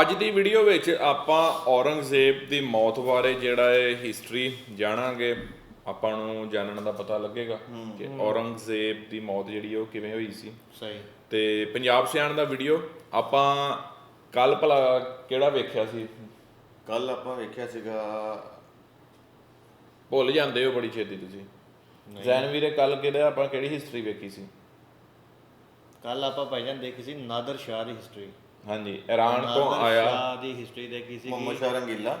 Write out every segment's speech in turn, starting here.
ਅੱਜ ਦੀ ਵੀਡੀਓ ਵਿੱਚ ਆਪਾਂ ਔਰੰਗਜ਼ੇਬ ਦੀ ਮੌਤ ਬਾਰੇ ਜਿਹੜਾ ਹੈ ਹਿਸਟਰੀ ਜਾਣਾਂਗੇ। ਆਪਾਂ ਨੂੰ ਜਾਣਨ ਦਾ ਪਤਾ ਲੱਗੇਗਾ ਕਿ ਔਰੰਗਜ਼ੇਬ ਦੀ ਮੌਤ ਜਿਹੜੀ ਉਹ ਕਿਵੇਂ ਹੋਈ ਸੀ। ਸਹੀ। ਤੇ ਪੰਜਾਬ ਸਿਆਣ ਦਾ ਵੀਡੀਓ ਆਪਾਂ ਕੱਲ ਭਲਾ ਕਿਹੜਾ ਵੇਖਿਆ ਸੀ? ਕੱਲ ਆਪਾਂ ਵੇਖਿਆ ਸੀਗਾ। ਭੁੱਲ ਜਾਂਦੇ ਹੋ ਬੜੀ ਛੇਤੀ ਤੁਸੀਂ। ਜ਼ੈਨ ਵੀਰੇ ਕੱਲ ਕਿਹੜਾ ਆਪਾਂ ਕਿਹੜੀ ਹਿਸਟਰੀ ਵੇਖੀ ਸੀ? ਕੱਲ ਆਪਾਂ ਭਾਈਜਾਨ ਦੇਖੀ ਸੀ ਨਾਦਰ ਸ਼ਾਹ ਦੀ ਹਿਸਟਰੀ ਹਾਂਜੀ ਇਰਾਨ ਤੋਂ ਨਾਦਰ ਆਇਆ ਸ਼ਾਹ ਦੀ ਹਿਸਟਰੀ ਦੇਖੀ ਸੀ ਮੁਹੰਮਦ ਸ਼ਾਹ ਰੰਗੀਲਾ।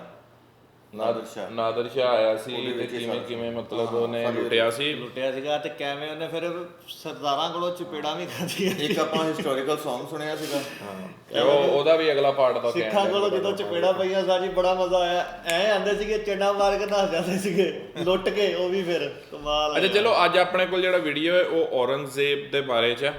ਨਾਦਰ ਸ਼ਾਹ। ਨਾਦਰ ਸ਼ਾਹ ਆਇਆ ਸੀ ਤੇ ਹੀ ਕਿਵੇਂ ਕਿਵੇਂ ਮਤਲਬ ਉਹਨੇ ਲੁੱਟਿਆ ਸੀ? ਲੁੱਟਿਆ ਸੀਗਾ ਤੇ ਕਿਵੇਂ ਉਹਨੇ ਫਿਰ ਸਰਦਾਰਾਂ ਕੋਲੋਂ ਚਪੇੜਾਂ ਵੀ ਖਾਧੀਆਂ ਇੱਕ ਆਪਾਂ ਹਿਸਟੋਰੀਕਲ Song ਸੁਣਿਆ ਸੀਗਾ। ਤੇ ਉਹ ਉਹਦਾ ਵੀ ਅਗਲਾ ਪਾਰਟ ਦਾ ਸਿੱਖਾਂ ਕੋਲੋਂ ਜਦੋਂ ਚਪੇੜਾਂ ਪਈਆਂ ਸਾਜੀ ਬੜਾ ਮਜ਼ਾ ਆਇਆ। ਐ ਆਂਦੇ ਸੀਗੇ ਚੰਡਾ ਮਾਰ ਕੇ ਨੱਸ ਜਾਂਦੇ ਸੀਗੇ ਲੁੱਟ ਕੇ ਉਹ ਵੀ ਫਿਰ ਕਮਾਲ ਅੱਛਾ ਚਲੋ ਅੱਜ ਆਪਣੇ ਕੋਲ ਜਿਹੜਾ ਵੀਡੀਓ ਹੈ ਉਹ ਔਰੰਗਜ਼ੇਬ ਦੇ ਬਾਰੇ ਚ ਹੈ।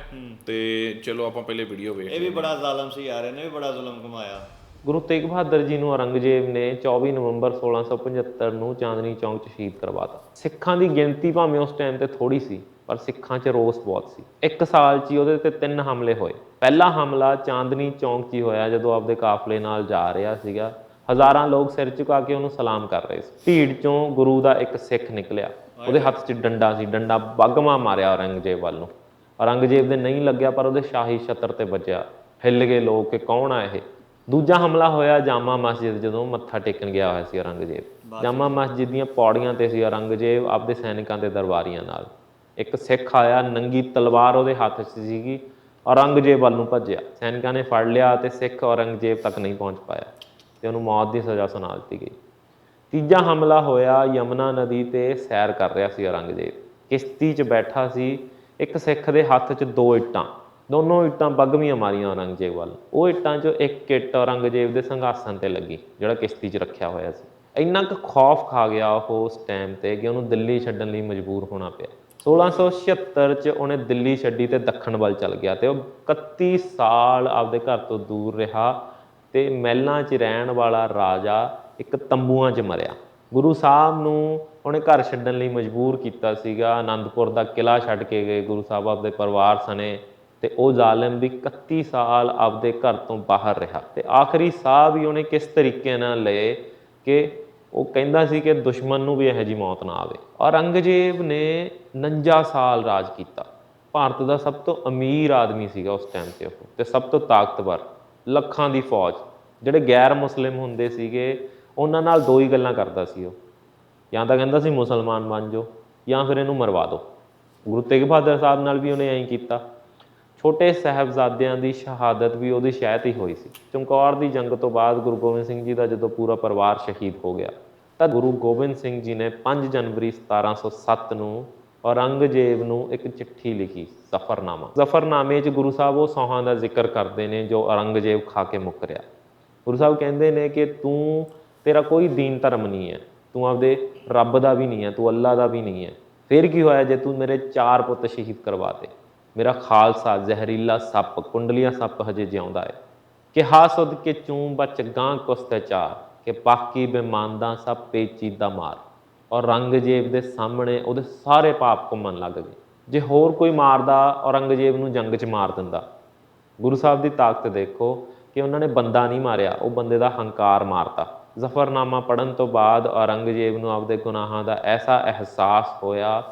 ਤੇ ਚਲੋ ਆਪਾਂ ਪਹਿਲੇ ਵੀਡੀਓ ਵੇਖ ਇਹ ਵੀ ਬੜਾ ਜ਼ਾਲਮ ਸੀ ਯਾਰ ਇਹਨੇ ਵੀ ਬੜਾ ਜ਼ੁਲਮ ਕਮਾਇਆ। ਗੁਰੂ ਤੇਗ ਬਹਾਦਰ ਜੀ ਨੂੰ ਔਰੰਗਜ਼ੇਬ ਨੇ 24 ਨਵੰਬਰ 1675 ਨੂੰ ਚਾਂਦਨੀ ਚੌਂਕ 'ਚ ਸ਼ਹੀਦ ਕਰਵਾਤਾ ਸਿੱਖਾਂ ਦੀ ਗਿਣਤੀ ਭਾਵੇਂ ਉਸ ਟਾਈਮ ਤੇ ਥੋੜੀ ਸੀ, ਪਰ ਸਿੱਖਾਂ 'ਚ ਰੋਸ ਬਹੁਤ ਸੀ। ਇੱਕ ਸਾਲ 'ਚ ਹੀ ਉਹਦੇ ਤੇ ਤਿੰਨ ਹਮਲੇ ਹੋਏ। ਪਹਿਲਾ ਹਮਲਾ ਚਾਂਦਨੀ ਚੌਂਕ 'ਚ ਹੀ ਹੋਇਆ, ਜਦੋਂ ਆਪਦੇ ਕਾਫਲੇ ਨਾਲ ਜਾ ਰਿਹਾ ਸੀਗਾ। ਹਜ਼ਾਰਾਂ ਲੋਕ ਸਿਰ ਝੁਕਾ ਕੇ ਉਹਨੂੰ ਸਲਾਮ ਕਰ ਰਹੇ ਸੀ। ਭੀੜ 'ਚੋਂ ਗੁਰੂ ਦਾ ਇੱਕ ਸਿੱਖ ਨਿਕਲਿਆ। ਉਹਦੇ ਹੱਥ 'ਚ ਡੰਡਾ ਸੀ, ਡੰਡਾ ਬਗਮਾ ਮਾਰਿਆ ਔਰੰਗਜ਼ੇਬ ਵੱਲ ਨੂੰ। ਔਰੰਗਜ਼ੇਬ ਦੇ ਨਹੀਂ ਲੱਗਿਆ, ਪਰ ਉਹਦੇ ਸ਼ਾਹੀ ਛਤਰ ਤੇ ਵੱਜਿਆ। ਹਿੱਲ ਗਏ ਲੋਕ ਕਿ ਕੌਣ ਆ ਇਹ? ਦੂਜਾ ਹਮਲਾ ਹੋਇਆ ਜਾਮਾ ਮਸਜਿਦ ਜਦੋਂ ਮੱਥਾ ਟੇਕਣ ਗਿਆ ਹੋਇਆ ਸੀ ਔਰੰਗਜ਼ੇਬ। ਜਾਮਾ ਮਸਜਿਦ ਦੀਆਂ ਪੌੜੀਆਂ ਤੇ ਸੀ ਔਰੰਗਜ਼ੇਬ ਆਪਦੇ ਸੈਨਿਕਾਂ ਤੇ ਦਰਬਾਰੀਆਂ ਨਾਲ। ਇੱਕ ਸਿੱਖ ਆਇਆ ਨੰਗੀ ਤਲਵਾਰ ਉਹਦੇ ਹੱਥ 'ਚ ਸੀਗੀ ਔਰੰਗਜ਼ੇਬ ਵੱਲ ਨੂੰ ਭੱਜਿਆ। ਸੈਨਿਕਾਂ ਨੇ ਫੜ ਲਿਆ ਤੇ ਸਿੱਖ ਔਰੰਗਜ਼ੇਬ ਤੱਕ ਨਹੀਂ ਪਹੁੰਚ ਪਾਇਆ ਤੇ ਉਹਨੂੰ ਮੌਤ ਦੀ ਸਜ਼ਾ ਸੁਣਾ ਦਿੱਤੀ ਗਈ। ਤੀਜਾ ਹਮਲਾ ਹੋਇਆ ਯਮਨਾ ਨਦੀ ਤੇ ਸੈਰ ਕਰ ਰਿਹਾ ਸੀ ਔਰੰਗਜ਼ੇਬ। ਕਿਸ਼ਤੀ 'ਚ ਬੈਠਾ ਸੀ ਇੱਕ ਸਿੱਖ ਦੇ ਹੱਥ 'ਚ ਦੋ ਇੱਟਾਂ। ਦੋਨੋਂ ਇੱਟਾਂ ਬਗਵੀਆਂ ਮਾਰੀਆਂ ਔਰੰਗਜ਼ੇਬ ਵੱਲ। ਉਹ ਇੱਟਾਂ 'ਚੋਂ ਇੱਕ ਇੱਟ ਔਰੰਗਜ਼ੇਬ ਦੇ ਸੰਘਾਸਨ ਤੇ ਲੱਗੀ, ਜਿਹੜਾ ਕਿਸ਼ਤੀ 'ਚ ਰੱਖਿਆ ਹੋਇਆ ਸੀ। ਇੰਨਾ ਕੁ ਖੌਫ ਖਾ ਗਿਆ ਉਹ ਉਸ ਟਾਈਮ ਤੇ ਕਿ ਉਹਨੂੰ ਦਿੱਲੀ ਛੱਡਣ ਲਈ ਮਜਬੂਰ ਹੋਣਾ ਪਿਆ। 1676 'ਚ ਉਹਨੇ ਦਿੱਲੀ ਛੱਡੀ ਤੇ ਦੱਖਣ ਵੱਲ ਚੱਲ ਗਿਆ ਤੇ ਉਹ 31 ਸਾਲ ਆਪਦੇ ਘਰ ਤੋਂ ਦੂਰ ਰਿਹਾ ਤੇ ਮਹਿਲਾਂ 'ਚ ਰਹਿਣ ਵਾਲਾ ਰਾਜਾ ਇੱਕ ਤੰਬੂਆਂ 'ਚ ਮਰਿਆ। ਗੁਰੂ ਸਾਹਿਬ ਨੂੰ ਉਹਨੇ ਘਰ ਛੱਡਣ ਲਈ ਮਜਬੂਰ ਕੀਤਾ ਸੀਗਾ। ਆਨੰਦਪੁਰ ਦਾ ਕਿਲਾ ਛੱਡ ਕੇ ਗਏ ਗੁਰੂ ਸਾਹਿਬ, ਆਪਦੇ ਪਰਿਵਾਰ ਸਣੇ। ਤੇ ਉਹ ਜ਼ਾਲਮ ਵੀ 31 ਸਾਲ ਆਪਦੇ ਘਰ ਤੋਂ ਬਾਹਰ ਰਿਹਾ। ਤੇ ਆਖਰੀ ਸਾਹ ਵੀ ਉਹਨੇ ਕਿਸ ਤਰੀਕੇ ਨਾਲ ਲਏ ਕਿ ਉਹ ਕਹਿੰਦਾ ਸੀ ਕਿ ਦੁਸ਼ਮਣ ਨੂੰ ਵੀ ਇਹੋ ਜੀ ਮੌਤ ਨਾ ਆਵੇ। ਔਰੰਗਜ਼ੇਬ ਨੇ 49 ਸਾਲ ਰਾਜ ਕੀਤਾ। ਭਾਰਤ ਦਾ ਸਭ ਤੋਂ ਅਮੀਰ ਆਦਮੀ ਸੀਗਾ ਉਸ ਟਾਈਮ ਤੇ ਉਹ, ਤੇ ਸਭ ਤੋਂ ਤਾਕਤਵਰ, ਲੱਖਾਂ ਦੀ ਫੌਜ। ਜਿਹੜੇ ਗੈਰ ਮੁਸਲਿਮ ਹੁੰਦੇ ਸੀਗੇ, ਉਹਨਾਂ ਨਾਲ ਦੋ ਹੀ ਗੱਲਾਂ ਕਰਦਾ ਸੀ ਉਹ। ਜਾਂ ਤਾਂ ਕਹਿੰਦਾ ਸੀ, ਮੁਸਲਮਾਨ ਬਣ ਜਾਓ, ਜਾਂ ਫਿਰ ਇਹਨੂੰ ਮਰਵਾ ਦਿਓ। ਗੁਰੂ ਤੇਗ ਬਹਾਦਰ ਸਾਹਿਬ ਨਾਲ ਵੀ ਉਹਨੇ ਐਂ ਕੀਤਾ। ਛੋਟੇ ਸਾਹਿਬਜ਼ਾਦਿਆਂ ਦੀ ਸ਼ਹਾਦਤ ਵੀ ਉਹਦੀ ਸ਼ਹਿਤ ਹੀ ਹੋਈ ਸੀ। ਚਮਕੌਰ ਦੀ ਜੰਗ ਤੋਂ ਬਾਅਦ ਗੁਰੂ ਗੋਬਿੰਦ ਸਿੰਘ ਜੀ ਦਾ ਜਦੋਂ ਪੂਰਾ ਪਰਿਵਾਰ ਸ਼ਹੀਦ ਹੋ ਗਿਆ, ਤਾਂ ਗੁਰੂ ਗੋਬਿੰਦ ਸਿੰਘ ਜੀ ਨੇ 5 ਜਨਵਰੀ 1707 ਨੂੰ ਔਰੰਗਜ਼ੇਬ ਨੂੰ ਇੱਕ ਚਿੱਠੀ ਲਿਖੀ, ਜ਼ਫਰਨਾਮਾ। ਜ਼ਫਰਨਾਮੇ 'ਚ ਗੁਰੂ ਸਾਹਿਬ ਉਹ ਸੌਹਾਂ ਦਾ ਜ਼ਿਕਰ ਕਰਦੇ ਨੇ ਜੋ ਔਰੰਗਜ਼ੇਬ ਖਾ ਕੇ ਮੁੱਕਰਿਆ ਗੁਰੂ ਸਾਹਿਬ ਕਹਿੰਦੇ ਨੇ ਕਿ ਤੂੰ, ਤੇਰਾ ਕੋਈ ਦੀਨ ਧਰਮ ਨਹੀਂ ਹੈ, ਤੂੰ ਆਪਦੇ ਰੱਬ ਦਾ ਵੀ ਨਹੀਂ ਹੈ, ਤੂੰ ਅੱਲਾ ਦਾ ਵੀ ਨਹੀਂ ਹੈ। ਫਿਰ ਕੀ ਹੋਇਆ ਜੇ ਤੂੰ ਮੇਰੇ ਚਾਰ ਪੁੱਤ ਸ਼ਹੀਦ ਕਰਵਾਤੇ ਮੇਰਾ ਖਾਲਸਾ ਜ਼ਹਿਰੀਲਾ ਸੱਪ, ਕੁੰਡਲੀਆਂ ਸੱਪ ਹਜੇ ਜਿਉਂਦਾ ਹੈ ਕਿ ਹਾਸਦ ਕੇ ਚੂੰ ਬਚ ਗਾਂ ਕੁਸਤਚਾਰ ਕਿ ਬਾਕੀ ਬੇਮਾਨਦਾ ਸਭ ਪੇਚੀਦਾ ਮਾਰ। ਔਰ ਰੰਗਜੇਬ ਦੇ ਸਾਹਮਣੇ ਉਹਦੇ ਸਾਰੇ ਪਾਪ ਘੁੰਮਣ ਲੱਗ ਗਏ। ਜੇ ਹੋਰ ਕੋਈ ਮਾਰਦਾ, ਔਰੰਗਜ਼ੇਬ ਨੂੰ ਜੰਗ 'ਚ ਮਾਰ ਦਿੰਦਾ। ਗੁਰੂ ਸਾਹਿਬ ਦੀ ਤਾਕਤ ਦੇਖੋ ਕਿ ਉਹਨਾਂ ਨੇ ਬੰਦਾ ਨਹੀਂ ਮਾਰਿਆ, ਉਹ ਬੰਦੇ ਦਾ ਹੰਕਾਰ ਮਾਰਤਾ। ਜ਼ਫਰਨਾਮਾ ਪੜਨ ਤੋਂ ਬਾਅਦ ਔਰੰਗਜ਼ੇਬ ਨੂੰ ਆਪਦੇ ਗੁਨਾਹਾਂ ਦਾ ਐਸਾ ਅਹਿਸਾਸ ਹੋਇਆ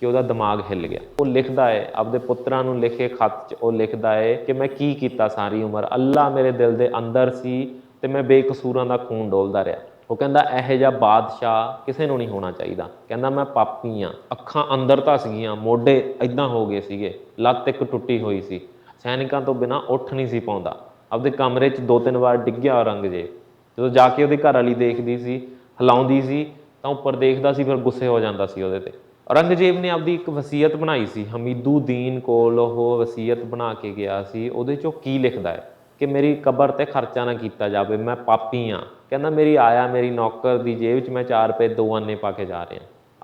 ਕਿ ਉਹਦਾ ਦਿਮਾਗ ਹਿੱਲ ਗਿਆ। ਉਹ ਲਿਖਦਾ ਹੈ ਆਪਦੇ ਪੁੱਤਰਾਂ ਨੂੰ ਲਿਖੇ ਖੱਤ 'ਚ ਉਹ ਲਿਖਦਾ ਹੈ ਕਿ ਮੈਂ ਕੀ ਕੀਤਾ ਸਾਰੀ ਉਮਰ। ਅੱਲਾ ਮੇਰੇ ਦਿਲ ਦੇ ਅੰਦਰ ਸੀ ਤੇ ਮੈਂ ਬੇਕਸੂਰਾਂ ਦਾ ਖੂਨ ਡੋਲਦਾ ਰਿਹਾ। ਉਹ ਕਹਿੰਦਾ, ਇਹੋ ਜਿਹਾ ਬਾਦਸ਼ਾਹ ਕਿਸੇ ਨੂੰ ਨਹੀਂ ਹੋਣਾ ਚਾਹੀਦਾ। ਕਹਿੰਦਾ, ਮੈਂ ਪਾਪੀ ਆ। ਅੱਖਾਂ ਅੰਦਰ ਤਾਂ ਸੀਗੀਆਂ, ਮੋਢੇ ਇਦਾਂ ਹੋ ਗਏ ਸੀਗੇ। ਲੱਤ ਇੱਕ ਟੁੱਟੀ ਹੋਈ ਸੀ। ਸੈਨਿਕਾਂ ਤੋਂ ਬਿਨਾ ਉੱਠ ਨਹੀਂ ਸੀ ਪਾਉਂਦਾ। ਆਪਦੇ ਕਮਰੇ 'ਚ ਦੋ ਤਿੰਨ ਵਾਰ ਡਿੱਗਿਆ ਔਰੰਗਜ਼ੇਬ। ਜਦੋਂ ਜਾ ਕੇ ਉਹਦੇ ਘਰ ਵਾਲੀ ਦੇਖਦੀ ਸੀ, ਹਿਲਾਉਂਦੀ ਸੀ, ਤਾਂ ਉੱਪਰ ਦੇਖਦਾ ਸੀ, ਫਿਰ ਗੁੱਸੇ ਹੋ ਜਾਂਦਾ ਸੀ ਉਹਦੇ ਤੇ। ਔਰੰਗਜ਼ੇਬ ਨੇ ਆਪਦੀ ਇੱਕ ਵਸੀਅਤ ਬਣਾਈ ਸੀ, ਹਮੀਦੂਦੀਨ ਕੋਲ ਉਹ ਵਸੀਅਤ ਬਣਾ ਕੇ ਗਿਆ ਸੀ, ਉਹਦੇ 'ਚੋਂ ਕੀ ਲਿਖਦਾ ਹੈ? ਕਿ ਮੇਰੀ ਕਬਰ ਤੇ ਖਰਚਾ ਨਾ ਕੀਤਾ ਜਾਵੇ, ਮੈਂ ਪਾਪੀ ਆ ਕਹਿੰਦਾ, ਮੇਰੀ ਆਇਆ, ਮੇਰੀ ਨੌਕਰ ਦੀ ਜੇਬ 'ਚ ਮੈਂ 4 ਰੁਪਏ ਦੋ ਆਨੇ ਪਾ ਕੇ ਜਾ ਰਿਹਾ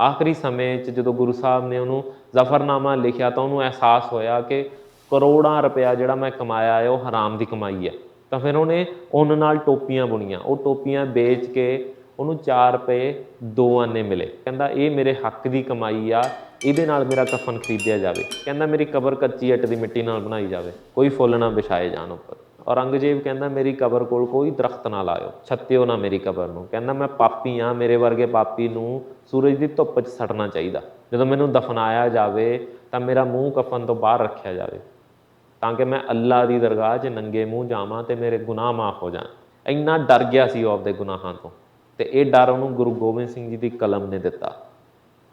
ਆਖਰੀ ਸਮੇਂ 'ਚ ਜਦੋਂ ਗੁਰੂ ਸਾਹਿਬ ਨੇ ਉਹਨੂੰ ਜ਼ਫਰਨਾਮਾ ਲਿਖਿਆ ਤਾਂ ਉਹਨੂੰ ਅਹਿਸਾਸ ਹੋਇਆ ਕਿ ਕਰੋੜਾਂ ਰੁਪਇਆ ਜਿਹੜਾ ਮੈਂ ਕਮਾਇਆ ਹੈ, ਉਹ ਹਰਾਮ ਦੀ ਕਮਾਈ ਹੈ। ਤਾਂ ਫਿਰ ਉਹਨੇ ਉਹਨਾਂ ਨਾਲ ਟੋਪੀਆਂ ਬੁਣੀਆਂ। ਉਹ ਟੋਪੀਆਂ ਵੇਚ ਕੇ ਉਹਨੂੰ 4 ਰੁਪਏ ਦੋ ਆਨੇ ਮਿਲੇ। ਕਹਿੰਦਾ, ਇਹ ਮੇਰੇ ਹੱਕ ਦੀ ਕਮਾਈ ਆ, ਇਹਦੇ ਨਾਲ ਮੇਰਾ ਕਫਨ ਖਰੀਦਿਆ ਜਾਵੇ। ਕਹਿੰਦਾ, ਮੇਰੀ ਕਬਰ ਕੱਚੀ ਇੱਟ ਦੀ ਮਿੱਟੀ ਨਾਲ ਬਣਾਈ ਜਾਵੇ, ਕੋਈ ਫੁੱਲ ਨਾ ਵਿਛਾਏ ਜਾਣ ਉੱਪਰ। ਔਰੰਗਜ਼ੇਬ ਕਹਿੰਦਾ, ਮੇਰੀ ਕਬਰ ਕੋਲ ਕੋਈ ਦਰਖਤ ਨਾ ਲਾਇਓ, ਛੱਤਿਓ ਨਾ ਮੇਰੀ ਕਬਰ ਨੂੰ। ਕਹਿੰਦਾ, ਮੈਂ ਪਾਪੀ ਆ, ਮੇਰੇ ਵਰਗੇ ਪਾਪੀ ਨੂੰ ਸੂਰਜ ਦੀ ਧੁੱਪ 'ਚ ਸੜਨਾ ਚਾਹੀਦਾ। ਜਦੋਂ ਮੈਨੂੰ ਦਫਨਾਇਆ ਜਾਵੇ, ਤਾਂ ਮੇਰਾ ਮੂੰਹ ਕਫਨ ਤੋਂ ਬਾਹਰ ਰੱਖਿਆ ਜਾਵੇ, ਤਾਂ ਕਿ ਮੈਂ ਅੱਲਾ ਦੀ ਦਰਗਾਹ 'ਚ ਨੰਗੇ ਮੂੰਹ ਜਾਵਾਂ ਤੇ ਮੇਰੇ ਗੁਨਾਹ ਮਾਫ ਹੋ ਜਾਣ। ਇੰਨਾ ਡਰ ਗਿਆ ਸੀ ਉਹ ਆਪਦੇ ਗੁਨਾਹਾਂ ਤੋਂ। ਤੇ ਇਹ ਡਰ ਉਹਨੂੰ ਗੁਰੂ ਗੋਬਿੰਦ ਸਿੰਘ ਜੀ ਦੀ ਕਲਮ ਨੇ ਦਿੱਤਾ।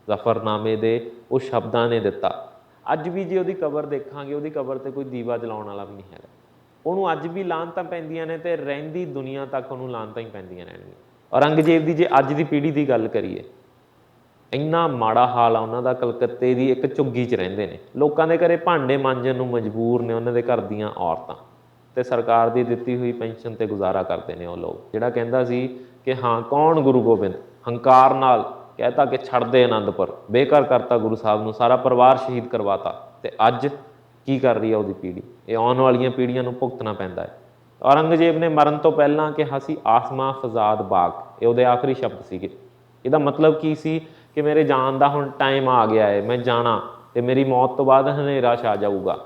ਜ਼ਫਰਨਾਮੇ ਦੇ ਉਹ ਸ਼ਬਦਾਂ ਨੇ ਦਿੱਤਾ। ਅੱਜ ਵੀ ਜੇ ਉਹਦੀ ਕਬਰ ਦੇਖਾਂਗੇ, ਉਹਦੀ ਕਬਰ ਤੇ ਕੋਈ ਦੀਵਾ ਜਲਾਉਣ ਵਾਲਾ ਵੀ ਨਹੀਂ ਹੈਗਾ। ਉਹਨੂੰ ਅੱਜ ਵੀ ਲਾਂਤਾਂ ਪੈਂਦੀਆਂ ਨੇ ਤੇ ਰਹਿੰਦੀ ਦੁਨੀਆ ਤੱਕ ਉਹਨੂੰ ਲਾਂਤਾਂ ਹੀ ਪੈਂਦੀਆਂ ਰਹਿਣਗੀਆਂ। ਔਰੰਗਜ਼ੇਬ ਦੀ ਜੇ ਅੱਜ ਦੀ ਪੀੜ੍ਹੀ ਦੀ ਗੱਲ ਕਰੀਏ, ਇੰਨਾ ਮਾੜਾ ਹਾਲ ਆ ਉਹਨਾਂ ਦਾ, ਕਲਕੱਤੇ ਦੀ ਇੱਕ ਝੁੱਗੀ 'ਚ ਰਹਿੰਦੇ ਨੇ। ਲੋਕਾਂ ਦੇ ਘਰੇ ਭਾਂਡੇ ਮਾਂਜਣ ਨੂੰ ਮਜਬੂਰ ਨੇ ਉਹਨਾਂ ਦੇ ਘਰ ਦੀਆਂ ਔਰਤਾਂ। ਤੇ ਸਰਕਾਰ ਦੀ ਦਿੱਤੀ ਹੋਈ ਪੈਨਸ਼ਨ ਤੇ ਗੁਜ਼ਾਰਾ ਕਰਦੇ ਨੇ ਉਹ ਲੋਕ। ਜਿਹੜਾ ਕਹਿੰਦਾ ਸੀ ਕਿ ਹਾਂ, ਕੌਣ ਗੁਰੂ ਗੋਬਿੰਦ? ਹੰਕਾਰ ਨਾਲ ਕਹਿਤਾ ਕਿ ਛੱਡ ਦੇ ਆਨੰਦਪੁਰ ਬੇਕਾਰ ਕਰਤਾ ਗੁਰੂ ਸਾਹਿਬ ਨੂੰ, ਸਾਰਾ ਪਰਿਵਾਰ ਸ਼ਹੀਦ ਕਰਵਾਤਾ। ਤੇ ਅੱਜ ਕੀ ਕਰ ਰਹੀ ਹੈ ਉਹਦੀ ਪੀੜ੍ਹੀ? ਇਹ ਆਉਣ ਵਾਲੀਆਂ ਪੀੜ੍ਹੀਆਂ ਨੂੰ ਭੁਗਤਣਾ ਪੈਂਦਾ ਹੈ। ਔਰੰਗਜ਼ੇਬ ਨੇ ਮਰਨ ਤੋਂ ਪਹਿਲਾਂ ਕਿਹਾ ਸੀ, ਆਸਮਾ ਫਜ਼ਾਦ ਬਾਗ। ਇਹ ਉਹਦੇ ਆਖਰੀ ਸ਼ਬਦ ਸੀਗੇ। ਇਹਦਾ ਮਤਲਬ ਕੀ ਸੀ? ਕਿ ਮੇਰੇ ਜਾਣ ਦਾ ਹੁਣ ਟਾਈਮ ਆ ਗਿਆ ਹੈ, ਮੈਂ ਜਾਣਾ ਤੇ ਮੇਰੀ ਮੌਤ ਤੋਂ ਬਾਅਦ ਹਨੇਰਾ ਛਾ ਜਾਊਗਾ।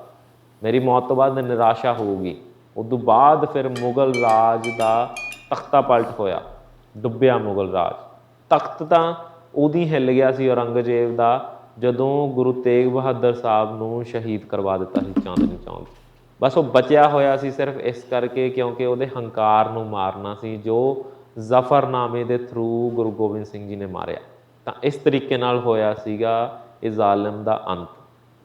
ਮੇਰੀ ਮੌਤ ਤੋਂ ਬਾਅਦ ਨਿਰਾਸ਼ਾ ਹੋਊਗੀ। ਉਦੋਂ ਬਾਅਦ ਫਿਰ ਮੁਗਲ ਰਾਜ ਦਾ ਤਖਤਾ ਪਲਟ ਹੋਇਆ। ਡੁੱਬਿਆ ਮੁਗਲ ਰਾਜ। ਤਖਤ ਤਾਂ ਉਹਦੀ ਹਿੱਲ ਗਿਆ ਸੀ ਔਰੰਗਜ਼ੇਬ ਦਾ, ਜਦੋਂ ਗੁਰੂ ਤੇਗ ਬਹਾਦਰ ਸਾਹਿਬ ਨੂੰ ਸ਼ਹੀਦ ਕਰਵਾ ਦਿੱਤਾ ਸੀ ਚਾਂਦਨੀ ਚੌਂਕ। ਬਸ ਉਹ ਬਚਿਆ ਹੋਇਆ ਸੀ ਸਿਰਫ ਇਸ ਕਰਕੇ ਕਿਉਂਕਿ ਉਹਦੇ ਹੰਕਾਰ ਨੂੰ ਮਾਰਨਾ ਸੀ, ਜੋ ਜ਼ਫਰਨਾਮੇ ਦੇ ਥਰੂ ਗੁਰੂ ਗੋਬਿੰਦ ਸਿੰਘ ਜੀ ਨੇ ਮਾਰਿਆ। ਤਾਂ ਇਸ ਤਰੀਕੇ ਨਾਲ ਹੋਇਆ ਸੀਗਾ ਇਹ ਜ਼ਾਲਮ ਦਾ ਅੰਤ,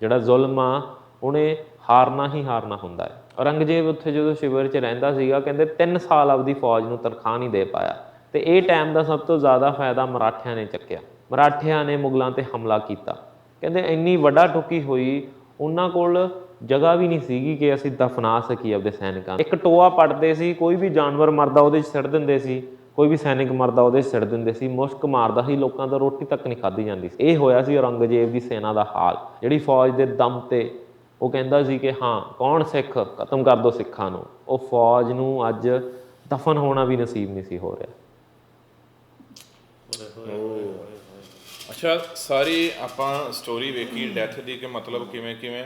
ਜਿਹੜਾ ਜ਼ੁਲਮ ਆ, ਉਹਨੇ ਹਾਰਨਾ ਹੀ ਹਾਰਨਾ ਹੁੰਦਾ ਹੈ। ਔਰੰਗਜ਼ੇਬ ਉੱਥੇ ਜਦੋਂ ਸ਼ਿਵਰ 'ਚ ਰਹਿੰਦਾ ਸੀਗਾ, ਕਹਿੰਦੇ 3 ਸਾਲ ਆਪਦੀ ਫੌਜ ਨੂੰ ਤਨਖਾਹ ਨਹੀਂ ਦੇ ਪਾਇਆ। ਤੇ ਇਹ ਟਾਈਮ ਦਾ ਸਭ ਤੋਂ ਜ਼ਿਆਦਾ ਫਾਇਦਾ ਮਰਾਠਿਆਂ ਨੇ ਚੱਕਿਆ। ਮਰਾਠਿਆਂ ਨੇ ਮੁਗਲਾਂ ਤੇ ਹਮਲਾ ਕੀਤਾ। ਕਹਿੰਦੇ ਇੰਨੀ ਵੱਡਾ ਠੁੱਕੀ ਹੋਈ, ਉਹਨਾਂ ਕੋਲ ਜਗ੍ਹਾ ਵੀ ਨਹੀਂ ਸੀਗੀ ਕਿ ਅਸੀਂ ਦਫਨਾ ਸਕੀਏ ਆਪਦੇ ਸੈਨਿਕਾਂ ਇੱਕ ਟੋਆ ਪੱਟਦੇ ਸੀ, ਕੋਈ ਵੀ ਜਾਨਵਰ ਮਰਦਾ ਉਹਦੇ 'ਚ ਸਿੱਟ ਦਿੰਦੇ ਸੀ, ਕੋਈ ਵੀ ਸੈਨਿਕ ਮਰਦਾ ਉਹਦੇ 'ਚ ਸਿੱਟ ਦਿੰਦੇ ਸੀ, ਮੁਸ਼ਕ ਮਾਰਦਾ ਸੀ, ਲੋਕਾਂ ਤੋਂ ਰੋਟੀ ਤੱਕ ਨਹੀਂ ਖਾਧੀ ਜਾਂਦੀ ਸੀ। ਇਹ ਹੋਇਆ ਸੀ ਔਰੰਗਜ਼ੇਬ ਦੀ ਸੈਨਾ ਦਾ ਹਾਲ। ਜਿਹੜੀ ਫੌਜ ਦੇ ਦਮ ਤੇ ਉਹ ਕਹਿੰਦਾ ਸੀ ਕਿ ਹਾਂ, ਕੌਣ ਸਿੱਖ ਖਤਮ ਕਰ ਦੋ ਸਿੱਖਾਂ ਨੂੰ। ਉਹ ਫੌਜ ਨੂੰ ਅੱਜ ਦਫਨ ਹੋਣਾ ਵੀ ਨਸੀਬ ਨਹੀਂ ਸੀ ਹੋ ਰਿਹਾ। ਅੱਛਾ ਸਾਰੀ ਆਪਾਂ ਸਟੋਰੀ ਵੇਖੀ ਡੈਥ ਦੀ ਕਿ ਮਤਲਬ ਕਿਵੇਂ ਕਿਵੇਂ।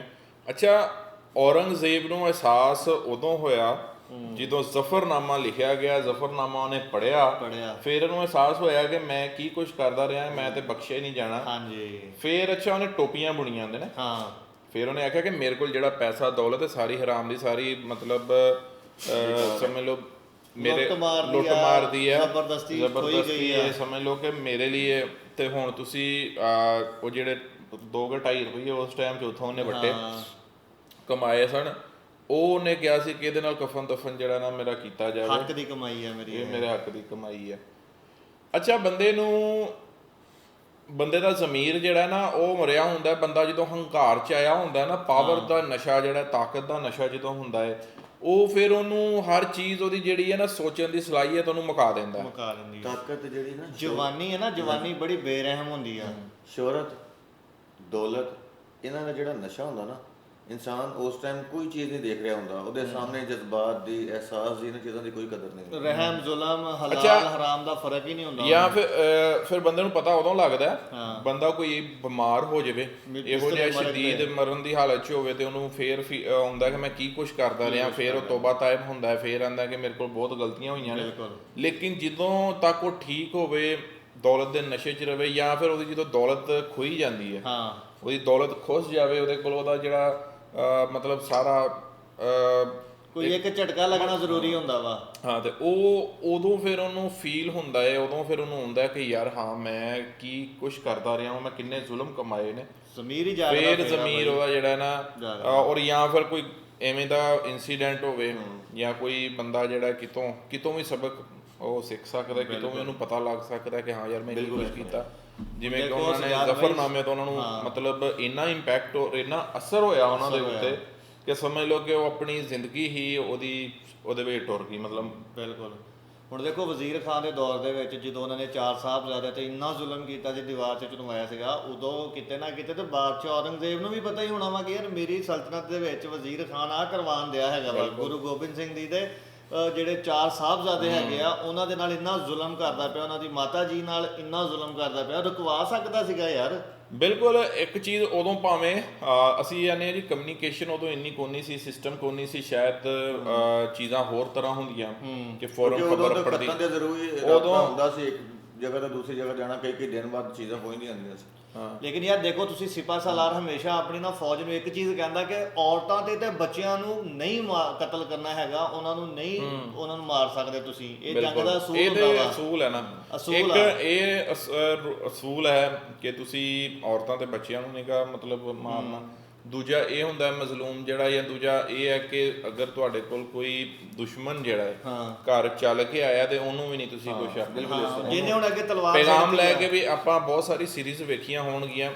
ਅੱਛਾ ਔਰੰਗਜ਼ੇਬ ਨੂੰ ਅਹਿਸਾਸ ਉਦੋਂ ਹੋਇਆ ਜਦੋਂ ਜ਼ਫਰਨਾਮਾ ਲਿਖਿਆ ਗਿਆ ਜ਼ਫਰਨਾਮਾ ਉਹਨੇ ਪੜਿਆ। ਫਿਰ ਉਹਨੂੰ ਅਹਿਸਾਸ ਹੋਇਆ ਕਿ ਮੈਂ ਕੀ ਕੁਝ ਕਰਦਾ ਰਿਹਾ ਮੈਂ ਤੇ ਬਖਸ਼ਿਆ ਹੀ ਨਹੀਂ ਜਾਣਾ। ਹਾਂਜੀ। ਫਿਰ ਅੱਛਾ ਉਹਨੇ ਟੋਪੀਆਂ ਬੁਣੀਆਂ ਹੁੰਦੇ ਨੇ। ਹਾਂ। ਫਿਰ ਉਹਨੇ ਆਖਿਆ ਕਿ ਮੇਰੇ ਕੋਲ ਜਿਹੜਾ ਪੈਸਾ ਦੌਲਤ ਹੈ ਸਾਰੀ ਹਰਾਮ ਦੀ ਸਾਰੀ ਮਤਲਬ ਸਮਝ ਲਓ ਮੇਰੇ ਲੁੱਟ ਮਾਰਦੀ ਹੈ ਜ਼ਬਰਦਸਤੀ ਜ਼ਬਰਦਸਤੀ ਗਈ ਹੈ ਆ। ਸਮਝ ਲਓ ਕਿ ਮੇਰੇ ਲਈ ਤੇ ਹੁਣ ਤੁਸੀਂ ਉਹ ਜਿਹੜੇ 2.5 ਰੁਪਏ ਉਸ ਟਾਈਮ 'ਚ ਉਥੋਂ ਉਹਨੇ ਵੱਟੇ ਕਮਾਏ ਸਨ। ਉਹ ਉਹਨੇ ਕਿਹਾ ਸੀ ਕਿ ਇਹਦੇ ਨਾਲ ਕਫਨ ਦਫਨ ਜਿਹੜਾ ਨਾ ਮੇਰਾ ਕੀਤਾ ਜਾਵੇ। ਹੱਕ ਦੀ ਕਮਾਈ ਹੈ ਮੇਰੀ ਇਹ ਮੇਰੇ ਹੱਕ ਦੀ ਕਮਾਈ ਹੈ ਅੱਛਾ ਬੰਦੇ ਨੂੰ ਬੰਦੇ ਦਾ ਜ਼ਮੀਰ ਜਿਹੜਾ ਨਾ ਉਹ ਮਰਿਆ ਹੁੰਦਾ। ਬੰਦਾ ਜਦੋਂ ਹੰਕਾਰ ਚ ਆਇਆ ਹੁੰਦਾ ਨਾ ਪਾਵਰ ਦਾ ਨਸ਼ਾ ਜਿਹੜਾ ਤਾਕਤ ਦਾ ਨਸ਼ਾ ਜਦੋਂ ਹੁੰਦਾ ਹੈ ਉਹ ਫਿਰ ਉਹਨੂੰ ਹਰ ਚੀਜ਼ ਉਹਦੀ ਜਿਹੜੀ ਹੈ ਨਾ ਸੋਚਣ ਦੀ ਸਲਾਹੀਅਤ ਉਹਨੂੰ ਮੁਕਾ ਦਿੰਦਾ ਹੈ। ਮੁਕਾ ਦਿੰਦੀ ਹੈ। ਤਾਕਤ ਜਿਹੜੀ ਨਾ ਜਵਾਨੀ ਹੈ ਨਾ ਜਵਾਨੀ ਬੜੀ ਬੇਰਹਿਮ ਹੁੰਦੀ ਆ। ਸ਼ੋਹਰਤ ਦੌਲਤ ਇਹਨਾਂ ਦਾ ਜਿਹੜਾ ਨਸ਼ਾ ਹੁੰਦਾ ਨਾ ਇਨਸਾਨ ਉਸ ਟਾਈਮ ਕੋਈ ਚੀਜ਼ ਨਹੀਂ ਦੇਖ ਰਿਹਾ ਹੁੰਦਾ। ਉਹਦੇ ਸਾਹਮਣੇ ਜਜ਼ਬਾਤ ਦੀ ਅਹਿਸਾਸ ਦੀ ਇਹਨਾਂ ਚੀਜ਼ਾਂ ਦੀ ਕੋਈ ਕਦਰ ਨਹੀਂ ਰਹਿਮ ਜ਼ੁਲਮ। ਹਲਾਲ ਹਰਾਮ ਦਾ ਫ਼ਰਕ ਹੀ ਨਹੀਂ ਹੁੰਦਾ। ਜਾਂ ਫਿਰ ਫਿਰ ਬੰਦੇ ਨੂੰ ਪਤਾ ਉਦੋਂ ਲੱਗਦਾ। ਬੰਦਾ ਕੋਈ ਬਿਮਾਰ ਹੋ ਜਾਵੇ ਇਹੋ ਜਿਹਾ ਸ਼ਦੀਦ ਮਰਨ ਦੀ ਹਾਲਤ 'ਚ ਹੋਵੇ ਤੇ ਉਹਨੂੰ ਫੇਰ ਆਉਂਦਾ ਕਿ ਮੈਂ ਕੀ ਕੁਝ ਕਰਦਾ ਰਿਹਾ ਫੇਰ ਉਹ ਤੋਬਾ ਤਾਇਬ ਹੁੰਦਾ ਹੈ ਫੇਰ ਆਂਦਾ ਕਿ ਮੇਰੇ ਕੋਲ ਬਹੁਤ ਗਲਤੀਆਂ ਹੋਈਆਂ ਨੇ। ਲੇਕਿਨ ਜਦੋਂ ਤੱਕ ਉਹ ਠੀਕ ਹੋਵੇ ਦੌਲਤ ਦੇ ਨਸ਼ੇ 'ਚ ਰਵੇ ਜਾਂ ਫਿਰ ਉਹਦੀ ਜਦੋਂ ਦੌਲਤ ਖੋਈ ਜਾਂਦੀ ਹੈ ਹਾਂ। ਉਹਦੀ ਦੌਲਤ ਖੁੱਸ ਜਾਵੇ ਉਹਦੇ ਕੋਲ ਉਹਦਾ ਜਿਹੜਾ ਮਤਲਬ ਸਾਰਾ ਕੋਈ ਇੱਕ ਝਟਕਾ ਲੱਗਣਾ ਜ਼ਰੂਰੀ ਹੁੰਦਾ ਵਾ। ਹਾਂ ਤੇ ਉਹ ਉਦੋਂ ਫਿਰ ਉਹਨੂੰ ਫੀਲ ਹੁੰਦਾ ਹੈ ਉਦੋਂ ਫਿਰ ਉਹਨੂੰ ਹੁੰਦਾ ਹੈ ਕਿ ਯਾਰ ਹਾਂ ਮੈਂ ਕੀ ਕੁਝ ਕਰਦਾ ਰਿਹਾ ਹਾਂ ਮੈਂ ਕਿੰਨੇ ਜ਼ੁਲਮ ਕਮਾਏ ਨੇ। ਜ਼ਮੀਰ ਹੀ ਜਾਗਦਾ ਫਿਰ ਜ਼ਮੀਰ ਉਹਦਾ ਜਿਹੜਾ ਨਾ ਔਰ ਜਾਂ ਫਿਰ ਕੋਈ ਐਵੇਂ ਦਾ ਇਨਸੀਡੈਂਟ ਹੋਵੇ ਜਾਂ ਕੋਈ ਬੰਦਾ ਜਿਹੜਾ ਕਿਤੋਂ ਕਿਤੋਂ ਵੀ ਸਬਕ ਉਹ ਸਿੱਖ ਸਕਦਾ ਕਿਤੋਂ ਵੀ ਉਹਨੂੰ ਪਤਾ ਲੱਗ ਸਕਦਾ ਕਿ ਹਾਂ ਯਾਰ ਮੈਂ ਇਹ ਕੁਝ ਕੀਤਾ। ਜਿਵੇਂ ਕਿ ਉਹਨਾਂ ਨੇ ਜ਼ਫਰਨਾਮੇ ਤੋਂ ਉਹਨਾਂ ਨੂੰ ਮਤਲਬ ਇੰਨਾ ਇੰਪੈਕਟ ਔਰ ਇੰਨਾ ਅਸਰ ਹੋਇਆ ਉਹਨਾਂ ਦੇ ਉੱਤੇ ਕਿ ਸਮਝ ਲਓ ਕਿ ਉਹ ਆਪਣੀ ਜ਼ਿੰਦਗੀ ਹੀ ਉਹਦੀ ਉਹਦੇ ਵਿੱਚ ਟੁਰ ਗਈ ਮਤਲਬ ਬਿਲਕੁਲ। ਹੁਣ ਦੇਖੋ ਵਜ਼ੀਰ ਖਾਨ ਦੇ ਦੌਰ ਦੇ ਵਿੱਚ ਜਦੋਂ ਉਹਨਾਂ ਨੇ ਚਾਰ ਸਾਹਿਬਜ਼ਾਦੇ ਤੇ ਇੰਨਾ ਜ਼ੁਲਮ ਕੀਤਾ ਸੀ ਦੀਵਾਰ 'ਚ ਚੁਣਵਾਇਆ ਸੀਗਾ ਉਦੋਂ ਕਿਤੇ ਨਾ ਕਿਤੇ ਤੇ ਬਾਦਸ਼ਾਹ ਔਰੰਗਜ਼ੇਬ ਨੂੰ ਵੀ ਪਤਾ ਹੀ ਹੋਣਾ ਵਾ ਕਿ ਯਾਰ ਮੇਰੀ ਸਲਤਨਤ ਦੇ ਵਿੱਚ ਵਜ਼ੀਰ ਖਾਨ ਆ ਕਰਵਾਨ ਦਿਆ ਹੈਗਾ ਵਾ ਗੁਰੂ ਗੋਬਿੰਦ ਸਿੰਘ ਜੀ ਦੇ। ਜਿਹੜੇ ਚਾਰ ਸਾਹਿਬਜ਼ਾਦੇ ਹੈਗੇ ਆ ਉਹਨਾਂ ਦੇ ਨਾਲ ਇੰਨਾ ਜ਼ੁਲਮ ਕਰਦਾ ਪਿਆ ਉਹਨਾਂ ਦੀ ਮਾਤਾ ਜੀ ਨਾਲ ਇੰਨਾ ਜ਼ੁਲਮ ਕਰਦਾ ਪਿਆ ਰੁਕਵਾ ਸਕਦਾ ਸੀਗਾ ਯਾਰ। ਬਿਲਕੁਲ ਇੱਕ ਚੀਜ਼ ਉਦੋਂ ਭਾਵੇਂ ਅਸੀਂ ਆਨੇ ਜੀ ਕਮਿਊਨੀਕੇਸ਼ਨ ਉਦੋਂ ਇੰਨੀ ਕੋਨੀ ਸੀ ਸਿਸਟਮ ਕੋਨੀ ਸੀ ਸ਼ਾਇਦ ਚੀਜ਼ਾਂ ਹੋਰ ਤਰ੍ਹਾਂ ਹੁੰਦੀਆਂ ਕਿ ਉਦੋਂ ਖਬਰ ਪੜਦੀ ਉਦੋਂ ਹੁੰਦਾ ਸੀ ਇੱਕ ਜਗ੍ਹਾ ਤੋਂ ਦੂਸਰੀ ਜਗ੍ਹਾ ਜਾਣਾ ਕਈ ਕਈ ਦਿਨ ਬਾਅਦ ਚੀਜ਼ਾਂ ਪਹੁੰਚਦੀਆਂ ਹੁੰਦੀਆਂ ਸੀ। ਲੇਕਿਨ ਯਾਰ ਦੇਖੋ ਤੁਸੀਂ ਸਿਪਾ ਸਾਲਾਰ ਹਮੇਸ਼ਾ ਆਪਣੀ ਨਾ ਫੌਜ ਨੂੰ ਇੱਕ ਚੀਜ਼ ਕਹਿੰਦਾ ਕਿ ਔਰਤਾਂ ਤੇ ਤੇ ਬੱਚਿਆਂ ਨੂੰ ਨਹੀਂ ਕਤਲ ਕਰਨਾ ਹੈਗਾ ਉਹਨਾਂ ਨੂੰ ਨਹੀਂ ਉਹਨਾਂ ਨੂੰ ਮਾਰ ਸਕਦੇ ਤੁਸੀਂ। ਇਹ ਜੰਗ ਦਾ ਅਸੂਲ ਹੁੰਦਾ ਵਾ। ਅਸੂਲ ਹੈ ਨਾ। ਇੱਕ। ਇਹ ਅਸੂਲ ਹੈ ਕਿ ਤੁਸੀਂ ਔਰਤਾਂ ਤੇ ਬੱਚਿਆਂ ਨੂੰ ਨਿਗਾ ਮਤਲਬ ਮਾਰਨਾ। ਦੂਜਾ ਇਹ ਹੁੰਦਾ ਹੈ ਮਜ਼ਲੂਮ ਜਿਹੜਾ ਜਾਂ ਦੂਜਾ ਇਹ ਹੈ ਕਿ ਅਗਰ ਤੁਹਾਡੇ ਕੋਲ ਕੋਈ ਦੁਸ਼ਮਣ ਜਿਹੜਾ ਹੈ ਹਾਂ। ਘਰ ਚੱਲ ਕੇ ਆਇਆ ਤੇ ਉਹਨੂੰ ਵੀ ਨਹੀਂ ਤੁਸੀਂ ਕੁਛ ਬਿਲਕੁਲ ਜਿਹਨੇ ਹੁਣ ਅੱਗੇ ਤਲਵਾਰ ਪੈਗਾਮ ਲੈ। ਕੇ ਵੀ ਆਪਾਂ ਬਹੁਤ ਸਾਰੀ ਸੀਰੀਜ਼ ਵੇਖੀਆਂ ਹੋਣਗੀਆਂ।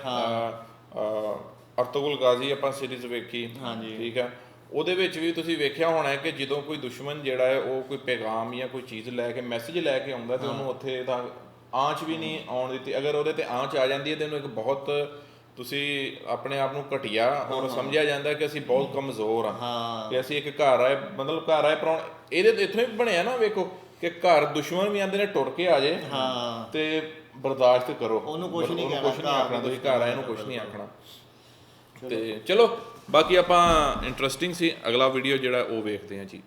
ਅਰਤਗੁਲ ਗਾਜ਼ੀ ਆਪਾਂ ਸੀਰੀਜ਼ ਵੇਖੀ। ਹਾਂਜੀ। ਠੀਕ ਹੈ ਉਹਦੇ ਵਿੱਚ ਵੀ ਤੁਸੀਂ ਵੇਖਿਆ ਹੋਣਾ ਹੈ ਕਿ ਜਦੋਂ ਕੋਈ ਦੁਸ਼ਮਣ ਜਿਹੜਾ ਹੈ ਉਹ ਕੋਈ ਪੈਗਾਮ ਜਾਂ ਕੋਈ ਚੀਜ਼ ਲੈ ਕੇ ਮੈਸੇਜ ਲੈ ਕੇ ਆਉਂਦਾ ਤੇ ਉਹਨੂੰ ਉੱਥੇ ਤਾਂ ਆਂਚ ਵੀ ਨਹੀਂ ਆਉਣ ਦਿੱਤੀ। ਅਗਰ ਉਹਦੇ ਤੇ ਆਂਚ ਆ ਜਾਂਦੀ ਹੈ ਤੇ ਉਹਨੂੰ ਇੱਕ ਬਹੁਤ ਤੁਸੀਂ ਆਪਣੇ ਆਪ ਨੂੰ ਘਟਿਆ ਔਰ ਸਮਝਿਆ ਜਾਂਦਾ ਕਿ ਅਸੀਂ ਬਹੁਤ ਕਮਜ਼ੋਰ ਹਾਂ। ਕਿ ਅਸੀਂ ਇੱਕ ਘਰ ਆਏ ਮਤਲਬ ਘਰ ਆਏ ਪਰੌਣ ਇਹਦੇ ਤੇ ਇੱਥੋਂ ਹੀ ਬਣਿਆ ਨਾ ਵੇਖੋ ਕਿ ਘਰ ਦੁਸ਼ਮਣ ਵੀ ਆਂਦੇ ਨੇ ਟੁੱਟ ਕੇ ਆ ਜੇ। ਹਾਂ। ਤੇ ਬਰਦਾਸ਼ਤ ਕਰੋ। ਉਹਨੂੰ ਕੁਛ ਨਹੀਂ ਕਹਿਣਾ, ਨਹੀਂ ਆਖਣਾ ਤੁਸੀਂ ਘਰ ਆਏ ਨੂੰ ਕੁਛ ਨਹੀਂ ਆਖਣਾ। ਤੇ ਚਲੋ ਬਾਕੀ ਆਪਾਂ ਇੰਟਰਸਟਿੰਗ ਸੀ ਅਗਲਾ ਵੀਡੀਓ ਜਿਹੜਾ ਉਹ ਵੇਖਦੇ ਹਾਂ ਜੀ।